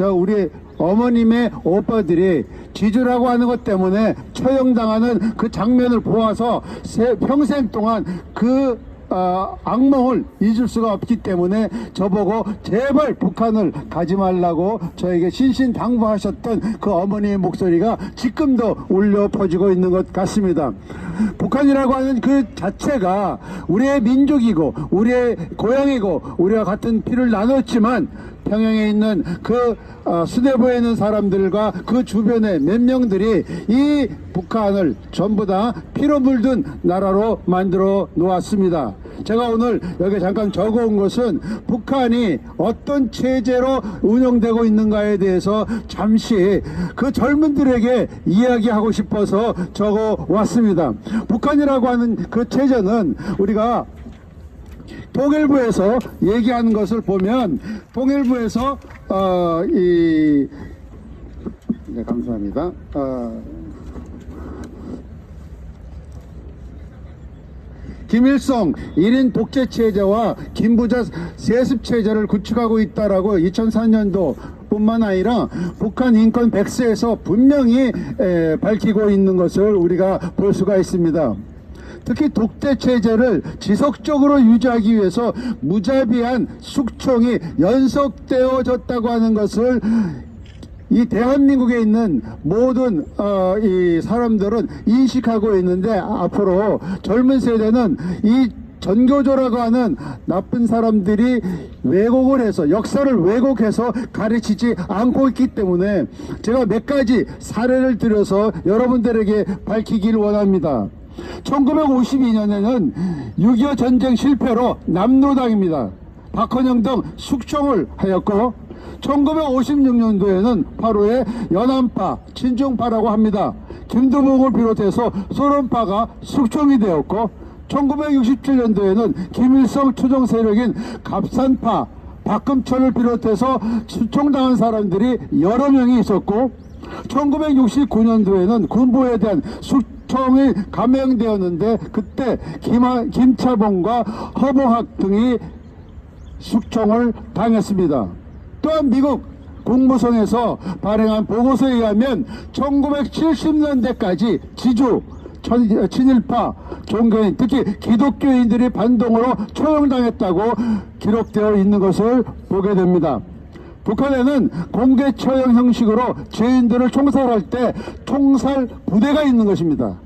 저 우리 어머님의 오빠들이 지주라고 하는 것 때문에 처형당하는 그 장면을 보아서 세- 평생 동안 그 어, 악몽을 잊을 수가 없기 때문에 저보고 제발 북한을 가지 말라고 저에게 신신당부하셨던 그 어머니의 목소리가 지금도 울려 퍼지고 있는 것 같습니다. 북한이라고 하는 그 자체가 우리의 민족이고 우리의 고향이고 우리와 같은 피를 나눴지만 평양에 있는 그 어, 수뇌부에 있는 사람들과 그 주변의 몇 명들이 이 북한을 전부 다 피로 물든 나라로 만들어 놓았습니다. 제가 오늘 여기 잠깐 적어온 것은 북한이 어떤 체제로 운영되고 있는가에 대해서 잠시 그 젊은들에게 이야기하고 싶어서 적어 왔습니다. 북한이라고 하는 그 체제는 우리가 통일부에서 얘기하는 것을 보면 통일부에서 어 이 네, 감사합니다. 어, 김일성 1인 독재 체제와 김부자 세습 체제를 구축하고 있다라고 2004년도 뿐만 아니라 북한 인권 백서에서 분명히 에, 밝히고 있는 것을 우리가 볼 수가 있습니다. 특히 독재 체제를 지속적으로 유지하기 위해서 무자비한 숙청이 연속되어졌다고 하는 것을 이 대한민국에 있는 모든 어, 이 사람들은 인식하고 있는데 앞으로 젊은 세대는 이 전교조라고 하는 나쁜 사람들이 왜곡을 해서 역사를 왜곡해서 가르치지 않고 있기 때문에 제가 몇 가지 사례를 들어서 여러분들에게 밝히기를 원합니다. 1952년에는 6.25 전쟁 실패로 남로당입니다. 박헌영 등 숙청을 하였고 1956년도에는 바로의 연안파, 친중파라고 합니다. 김두목을 비롯해서 소련파가 숙청이 되었고 1967년도에는 김일성 추종 세력인 갑산파, 박금철을 비롯해서 수총당한 사람들이 여러 명이 있었고 1969년도에는 군부에 대한 숙 청이 감행되었는데 그때 김하, 김차봉과 허봉학 등이 숙청을 당했습니다. 또한 미국 국무성에서 발행한 보고서에 의하면 1970년대까지 지주, 천- 친일파, 종교인, 특히 기독교인들이 반동으로 처형당했다고 기록되어 있는 것을 보게 됩니다. 북한에는 공개 처형 형식으로 죄인들을 총살할 때 총살 부대가 있는 것입니다.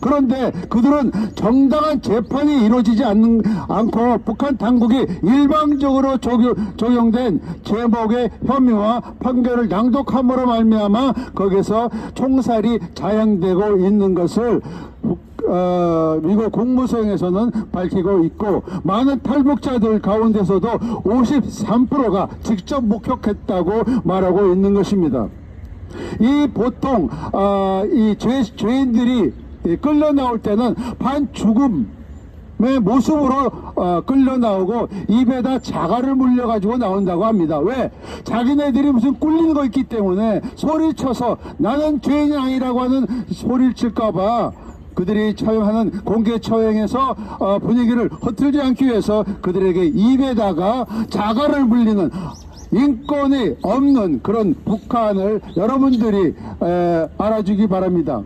그런데 그들은 정당한 재판이 이루어지지 않는, 않고 북한 당국이 일방적으로 적용, 적용된 제목의 혐의와 판결을 낭독함으로 말미암아 거기서 총살이 자행되고 있는 것을 북- 어, 미국 국무성에서는 밝히고 있고 많은 탈북자들 가운데서도 53%가 직접 목격했다고 말하고 있는 것입니다. 이 보통 어, 이 죄, 죄인들이 이 끌려 나올 때는 반 죽음 의 모습으로 어, 끌려 나오고 입에다 자갈을 물려 가지고 나온다고 합니다. 왜? 자기네들이 무슨 꿀리는 거 있기 때문에 소리쳐서 나는 죄인이 아니라고 하는 소리를 칠까봐 그들이 처형하는 공개 처형에서 어, 분위기를 허틀지 않기 위해서 그들에게 입에다가 자갈을 물리는 인권이 없는 그런 북한을 여러분들이 에, 알아주기 바랍니다.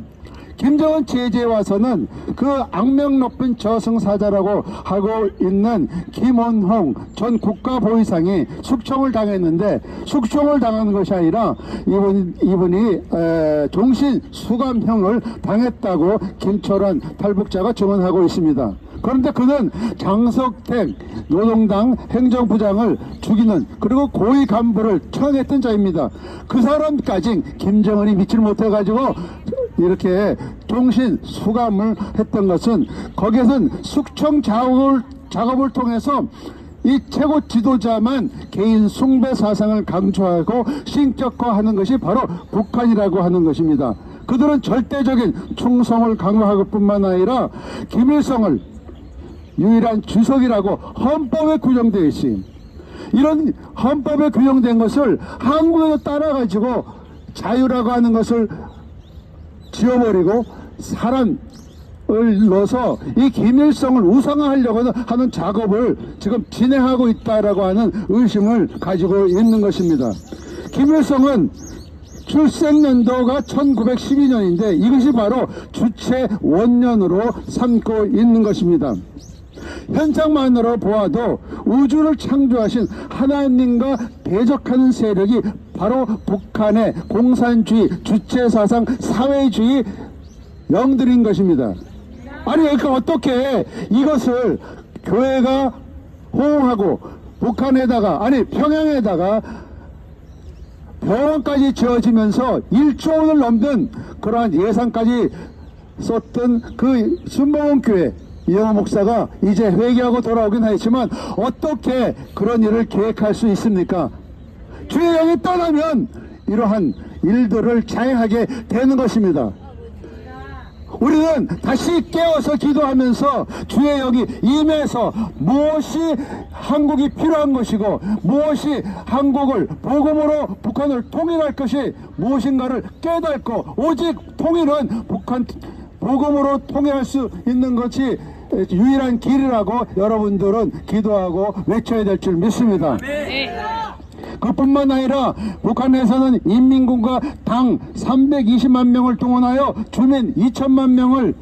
김정은 체제에 와서는 그 악명 높은 저승사자라고 하고 있는 김원홍 전 국가보위상이 숙청을 당했는데 숙청을 당한 것이 아니라 이분, 이분이 에, 종신 수감형을 당했다고 김철환 탈북자가 증언하고 있습니다. 그런데 그는 장석택 노동당 행정부장을 죽이는 그리고 고위 간부를 처형했던 자입니다. 그 사람까지 김정은이 믿질 못해가지고 이렇게 종신 수감을 했던 것은 거기에선 숙청 작업을, 작업을 통해서 이 최고 지도자만 개인 숭배 사상을 강조하고 신격화하는 것이 바로 북한이라고 하는 것입니다. 그들은 절대적인 충성을 강요할 뿐만 아니라 김일성을 유일한 주석이라고 헌법에 규정되어 있습니다. 이런 헌법에 규정된 것을 한국에도 따라가지고 자유라고 하는 것을 지워버리고 사람을 넣어서 이 김일성을 우상화하려고 하는 작업을 지금 진행하고 있다라고 하는 의심을 가지고 있는 것입니다. 김일성은 출생연도가 1912년인데 이것이 바로 주체 원년으로 삼고 있는 것입니다. 현장만으로 보아도 우주를 창조하신 하나님과 대적하는 세력이 바로 북한의 공산주의, 주체사상, 사회주의 영들인 것입니다. 아니, 그러니까 어떻게 이것을 교회가 호응하고 북한에다가, 아니, 평양에다가 병원까지 지어지면서 1조 원을 넘는 그러한 예산까지 썼던 그 순복음 교회 이영호 목사가 이제 회개하고 돌아오긴 하지만 어떻게 그런 일을 계획할 수 있습니까? 주의 영이 떠나면 이러한 일들을 자행하게 되는 것입니다. 우리는 다시 깨어서 기도하면서 주의 영이 임해서 무엇이 한국이 필요한 것이고 무엇이 한국을 복음으로 북한을 통일할 것이 무엇인가를 깨닫고 오직 통일은 북한 복음으로 통일할 수 있는 것이 유일한 길이라고 여러분들은 기도하고 외쳐야 될 줄 믿습니다. 그뿐만 아니라 북한에서는 인민군과 당 320만 명을 동원하여 주민 2천만 명을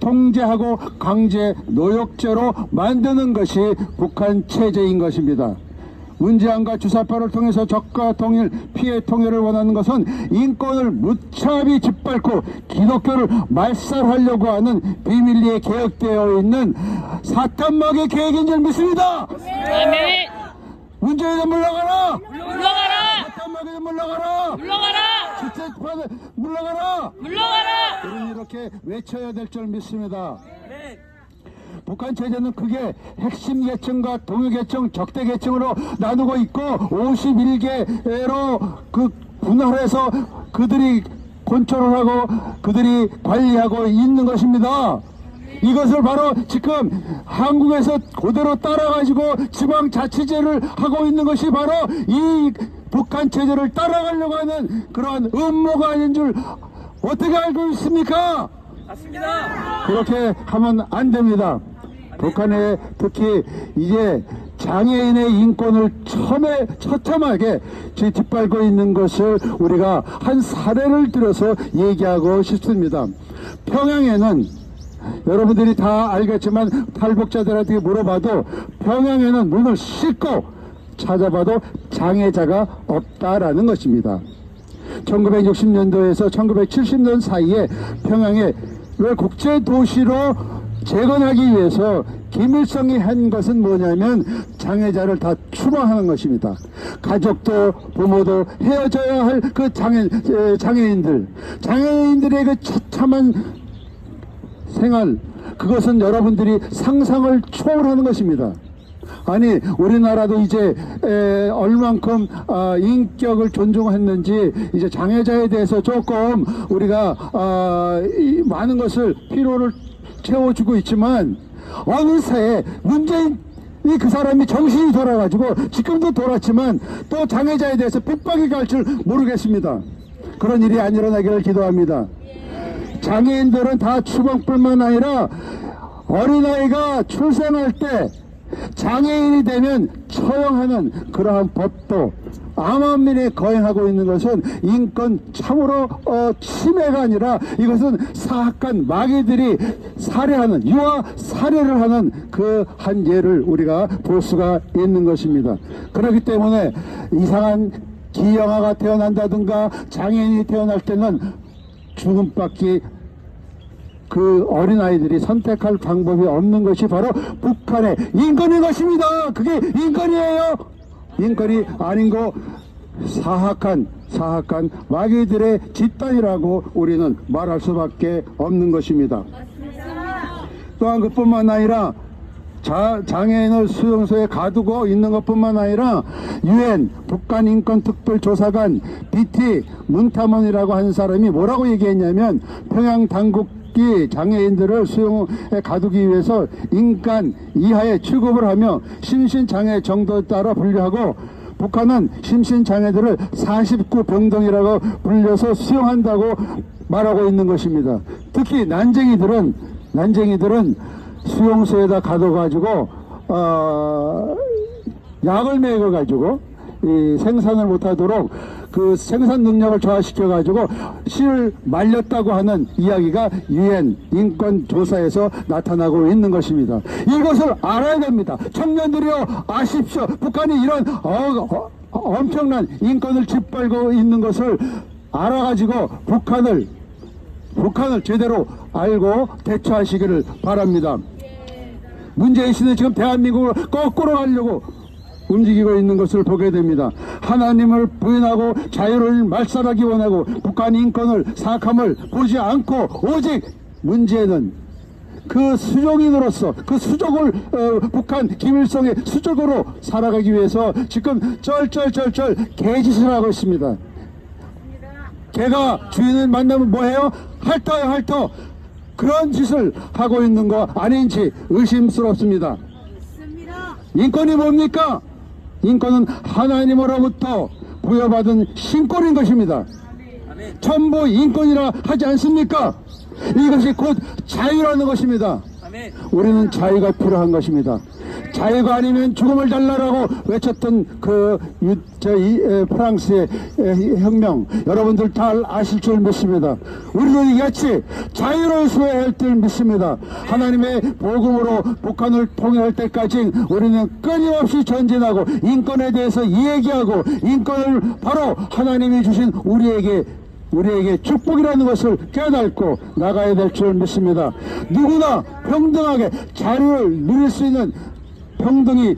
통제하고 강제 노역죄로 만드는 것이 북한 체제인 것입니다. 문재안과 주사파를 통해서 적과 통일, 피해 통일을 원하는 것은 인권을 무차비 짓밟고 기독교를 말살하려고 하는 비밀리에 계획되어 있는 사탄막의 계획인 줄 믿습니다. 아멘. 문재인은 물러가라! 물러가라. 사탄막에 물러가라! 물러가라. 주택파는 물러가라! 물러가라. 우리는 이렇게 외쳐야 될 줄 믿습니다. 북한 체제는 크게 핵심 계층과 동일 계층, 적대 계층으로 나누고 있고 51개로 그 분할해서 그들이 컨트롤 하고 그들이 관리하고 있는 것입니다. 이것을 바로 지금 한국에서 그대로 따라가지고 지방자치제를 하고 있는 것이 바로 이 북한 체제를 따라가려고 하는 그러한 음모가 아닌 줄 어떻게 알고 있습니까? 그렇게 하면 안 됩니다. 북한에 특히 이제 장애인의 인권을 처음에 처참하게 지- 뒷밟고 있는 것을 우리가 한 사례를 들어서 얘기하고 싶습니다. 평양에는 여러분들이 다 알겠지만 탈북자들한테 물어봐도 평양에는 문을 씻고 찾아봐도 장애자가 없다라는 것입니다. 1960년도에서 1970년 사이에 평양에 왜 국제 도시로 재건하기 위해서 김일성이 한 것은 뭐냐면 장애자를 다 추방하는 것입니다. 가족도 부모도 헤어져야 할 그 장애 에, 장애인들 장애인들의 그 처참한 생활 그것은 여러분들이 상상을 초월하는 것입니다. 아니 우리나라도 이제 에, 얼만큼 아, 인격을 존중했는지 이제 장애자에 대해서 조금 우리가 아, 이 많은 것을 필요를 채워주고 있지만 어느새 문재인 이그 사람이 정신이 돌아가지고 지금도 돌았지만 또 장애자에 대해서 핍박이 갈 줄 모르겠습니다. 그런 일이 안 일어나기를 기도합니다. 장애인들은 다 추방뿐만 아니라 어린아이가 출생할 때 장애인이 되면 처형하는 그러한 법도 암암민에 거행하고 있는 것은 인권 참으로 어, 침해가 아니라 이것은 사악한 마귀들이 살해하는 유아 살해를 하는 그 한 예를 우리가 볼 수가 있는 것입니다. 그렇기 때문에 이상한 기형아가 태어난다든가 장애인이 태어날 때는 죽음밖에 그 어린아이들이 선택할 방법이 없는 것이 바로 북한의 인권인 것입니다. 그게 인권이에요. 인권이 아닌 거 사악한 사악한 마귀들의 집단이라고 우리는 말할 수밖에 없는 것입니다. 또한 그뿐만 아니라 자, 장애인을 수용소에 가두고 있는 것뿐만 아니라 유엔 북한 인권 특별 조사관 BT 문타먼이라고 하는 사람이 뭐라고 얘기했냐면 평양 당국 이 장애인들을 수용에 가두기 위해서 인간 이하의 취급을 하며 심신장애 정도에 따라 분류하고 북한은 심신장애들을 49 병동이라고 불려서 수용한다고 말하고 있는 것입니다. 특히 난쟁이들은 난쟁이들은 수용소에다 가둬가지고 어, 약을 먹여가지고 이 생산을 못하도록 그그 생산 능력을 저하시켜 가지고 신을 말렸다고 하는 이야기가 유엔 인권 조사에서 나타나고 있는 것입니다. 이것을 알아야 됩니다. 청년들이여 아십시오. 북한이 이런 어, 어, 엄청난 인권을 짓밟고 있는 것을 알아가지고 북한을 북한을 제대로 알고 대처하시기를 바랍니다. 문재인 씨는 지금 대한민국을 거꾸로 가려고 움직이고 있는 것을 보게 됩니다. 하나님을 부인하고 자유를 말살하기 원하고 북한 인권을 사악함을 보지 않고 오직 문제는 그 수종인으로서 그 수족을 어, 북한 김일성의 수족으로 살아가기 위해서 지금 쩔쩔쩔쩔 개짓을 하고 있습니다. 개가 주인을 만나면 뭐해요? 핥아요 핥어 그런 짓을 하고 있는 거 아닌지 의심스럽습니다 인권이 뭡니까? 인권은 하나님으로부터 부여받은 신권인 것입니다 전부 인권이라 하지 않습니까? 이것이 곧 자유라는 것입니다 우리는 자유가 필요한 것입니다. 자유가 아니면 죽음을 달라라고 외쳤던 그 유, 저, 이, 에, 프랑스의 에, 혁명 여러분들 다 아실 줄 믿습니다. 우리도 이같이 자유를 수호할 줄 믿습니다. 하나님의 복음으로 북한을 통일할 때까지 우리는 끊임없이 전진하고 인권에 대해서 이야기하고 인권을 바로 하나님이 주신 우리에게 우리에게 축복이라는 것을 깨닫고 나가야 될 줄 믿습니다. 누구나 평등하게 자유를 누릴 수 있는 평등이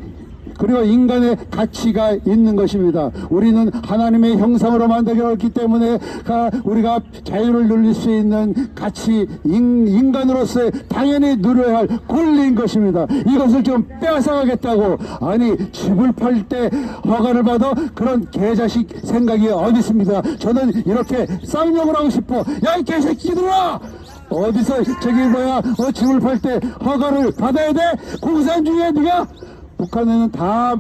그리고 인간의 가치가 있는 것입니다. 우리는 하나님의 형상으로 만들었기 때문에 가- 우리가 자유를 누릴 수 있는 가치 인, 인간으로서의 당연히 누려야 할 권리인 것입니다. 이것을 좀 빼앗아가겠다고 아니 집을 팔 때 허가를 받아 그런 개자식 생각이 어디 있습니다. 저는 이렇게 쌍욕을 하고 싶어. 야 이 개새끼들아! 어디서 저기 뭐야 어, 집을 팔 때 허가를 받아야 돼? 공산주의야 네가? 북한에는 다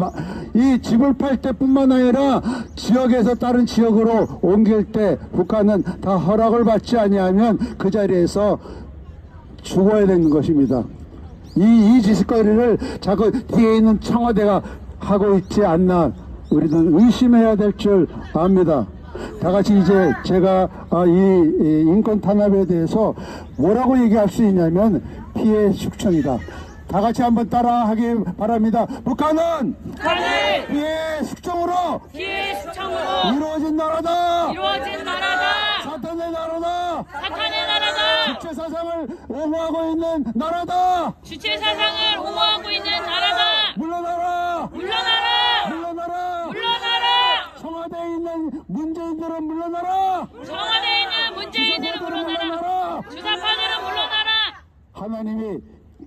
이 집을 팔 때뿐만 아니라 지역에서 다른 지역으로 옮길 때 북한은 다 허락을 받지 아니하면 그 자리에서 죽어야 되는 것입니다. 이, 이 짓거리를 자꾸 뒤에 있는 청와대가 하고 있지 않나 우리는 의심해야 될 줄 압니다. 다 같이 이제 제가 아, 이, 이 인권 탄압에 대해서 뭐라고 얘기할 수 있냐면 피해 숙청이다. 다 같이 한번 따라 하기 바랍니다. 북한은 북한은 피해 숙청으로 피해 수청으로 이루어진 나라다. 이루어진 나라다. 사탄의 나라다. 사탄의 나라다. 주체 사상을 옹호하고 있는 나라다. 주체 사상을 옹호하고 있는 나라다. 물러나라. 물러나라. 물러나라. 물러나라. 청와대에 있는 문재인들은 물러나라. 청와대에 있는 문재인들은 물러나라. 주사파들은 물러나라. 하나님이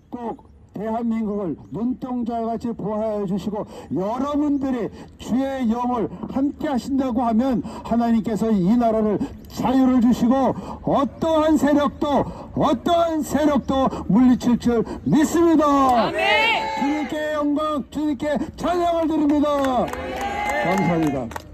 꼭 대한민국을 눈동자같이 보호해 주시고 여러분들이 주의 영을 함께 하신다고 하면 하나님께서 이 나라를 자유를 주시고 어떠한 세력도 어떠한 세력도 물리칠 줄 믿습니다. 주님께 영광, 주님께 찬양을 드립니다. 감사합니다.